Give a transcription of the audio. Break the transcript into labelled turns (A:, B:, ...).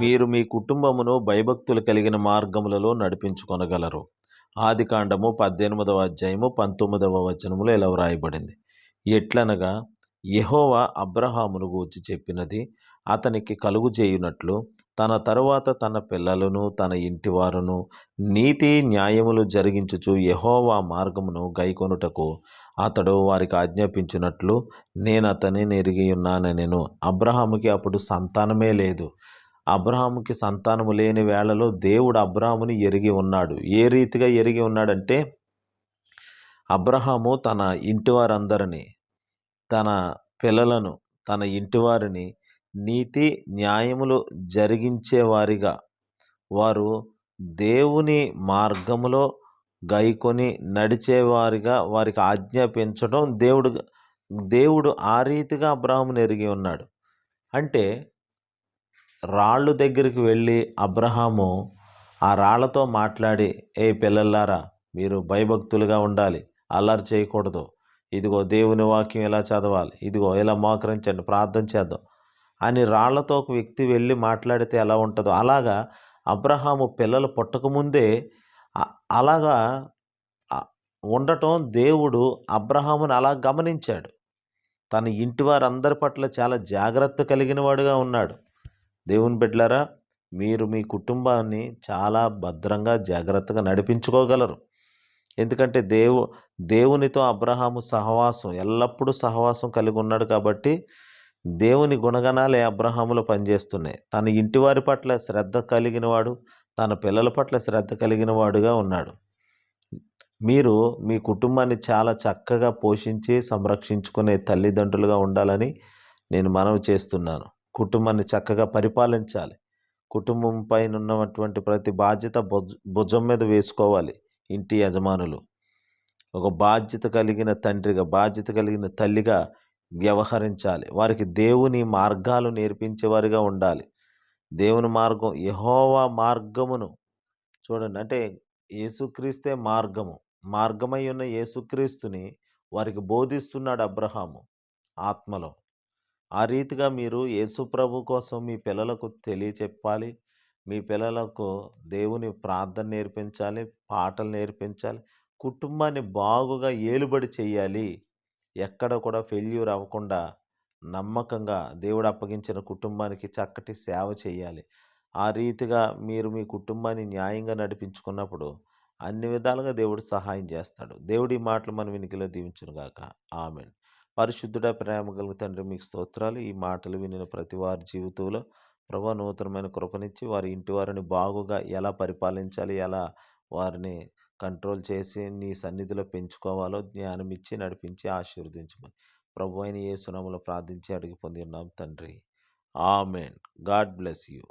A: మీరు మీ కుటుంబమును భయభక్తులు కలిగిన మార్గములలో నడిపించుకొనగలరు. ఆదికాండము పద్దెనిమిదవ అధ్యాయము పంతొమ్మిదవ వచనములో ఇలా వ్రాయబడింది. ఎట్లనగా యహోవా అబ్రహామును గూర్చి చెప్పినది అతనికి కలుగు చేయునట్లు తన తరువాత తన పిల్లలను తన ఇంటివారును నీతి న్యాయములు జరిగించుచు యహోవా మార్గమును గైకొనుటకు అతడు వారికి ఆజ్ఞాపించినట్లు నేను అతని ఎరిగి ఉన్నానెను అబ్రహాముకి అప్పుడు సంతానమే లేదు. అబ్రహాముకి సంతానము లేని వేళలో దేవుడు అబ్రహాముని ఎరిగి ఉన్నాడు. ఏ రీతిగా ఎరిగి ఉన్నాడంటే అబ్రహాము తన ఇంటివారందరినీ తన పిల్లలను తన ఇంటివారిని నీతి న్యాయములు జరిగించేవారిగా వారు దేవుని మార్గములో గైకొని నడిచేవారిగా వారికి ఆజ్ఞాపించడం దేవుడు దేవుడు ఆ రీతిగా అబ్రహాముని ఎరిగి ఉన్నాడు. అంటే రాళ్ళు దగ్గరికి వెళ్ళి అబ్రహాము ఆ రాళ్ళతో మాట్లాడి ఏ పిల్లలారా మీరు భయభక్తులుగా ఉండాలి అల్లరి చేయకూడదు. ఇదిగో దేవుని వాక్యం ఎలా చదవాలి? ఇదిగో ఇలా మోకరించండి ప్రార్థన చేద్దాం. అని రాళ్ళతో ఒక వ్యక్తి వెళ్ళి మాట్లాడితే ఎలా ఉంటుందో. అలాగా అబ్రహాము పిల్లలు పుట్టకముందే అలాగా ఉండటం దేవుడు అబ్రహామును అలా గమనించాడు. తన ఇంటి వారందరి పట్ల చాలా జాగ్రత్త కలిగిన వాడుగా ఉన్నాడు. దేవుని బిడ్డలారా మీరు మీ కుటుంబాన్ని చాలా భద్రంగా జాగ్రత్తగా నడిపించుకోగలరు. ఎందుకంటే దేవు దేవునితో అబ్రహాము సహవాసం ఎల్లప్పుడూ సహవాసం కలిగి ఉన్నాడు కాబట్టి దేవుని గుణగణాలే అబ్రహాములో పనిచేస్తున్నాయి. తన ఇంటి వారి పట్ల శ్రద్ధ కలిగినవాడు తన పిల్లల పట్ల శ్రద్ధ కలిగిన వాడుగా ఉన్నాడు. మీరు మీ కుటుంబాన్ని చాలా చక్కగా పోషించి సంరక్షించుకునే తల్లిదండ్రులుగా ఉండాలని నేను మనవి చేస్తున్నాను. కుటుంబాన్ని చక్కగా పరిపాలించాలి. కుటుంబం పైన ఉన్నటువంటి ప్రతి బాధ్యత భుజ భుజం మీద వేసుకోవాలి ఇంటి యజమానులు. ఒక బాధ్యత కలిగిన తండ్రిగా బాధ్యత కలిగిన తల్లిగా వ్యవహరించాలి. వారికి దేవుని మార్గాలు నేర్పించేవారిగా ఉండాలి. దేవుని మార్గం యహోవా మార్గమును చూడండి. అంటే యేసుక్రీస్తే మార్గము. మార్గమై ఉన్న యేసుక్రీస్తుని వారికి బోధిస్తున్నాడు అబ్రహాము ఆత్మలో. ఆ రీతిగా మీరు యేసుప్రభు కోసం మీ పిల్లలకు తెలియచెప్పాలి. మీ పిల్లలకు దేవుని ప్రార్థన నేర్పించాలి పాటలు నేర్పించాలి కుటుంబాన్ని బాగుగా ఏలుబడి చేయాలి ఎక్కడ కూడా ఫెయిల్యూర్ అవ్వకుండా నమ్మకంగా దేవుడు అప్పగించిన కుటుంబానికి చక్కటి సేవ చేయాలి ఆ రీతిగా మీరు మీ కుటుంబాన్ని న్యాయంగా నడిపించుకున్నప్పుడు అన్ని విధాలుగా దేవుడు సహాయం చేస్తాడు. దేవుడి మాటలు మన వినికిలో దీవించునుగాక. ఆమెన్. పరిశుద్ధుడ ప్రేమ గల తండ్రి మీకు స్తోత్రాలు. ఈ మాటలు వినిన ప్రతి వారి జీవితంలో ప్రభా నూతనమైన కృపనిచ్చి వారి ఇంటి వారిని బాగుగా ఎలా పరిపాలించాలి ఎలా వారిని కంట్రోల్ చేసి నీ సన్నిధిలో పెంచుకోవాలో జ్ఞానం ఇచ్చి నడిపించి ఆశీర్వదించమని ప్రభు అయిన ఏ సునములో ప్రార్థించి అడిగి పొంది ఉన్నాం తండ్రి. ఆమెన్. God bless you.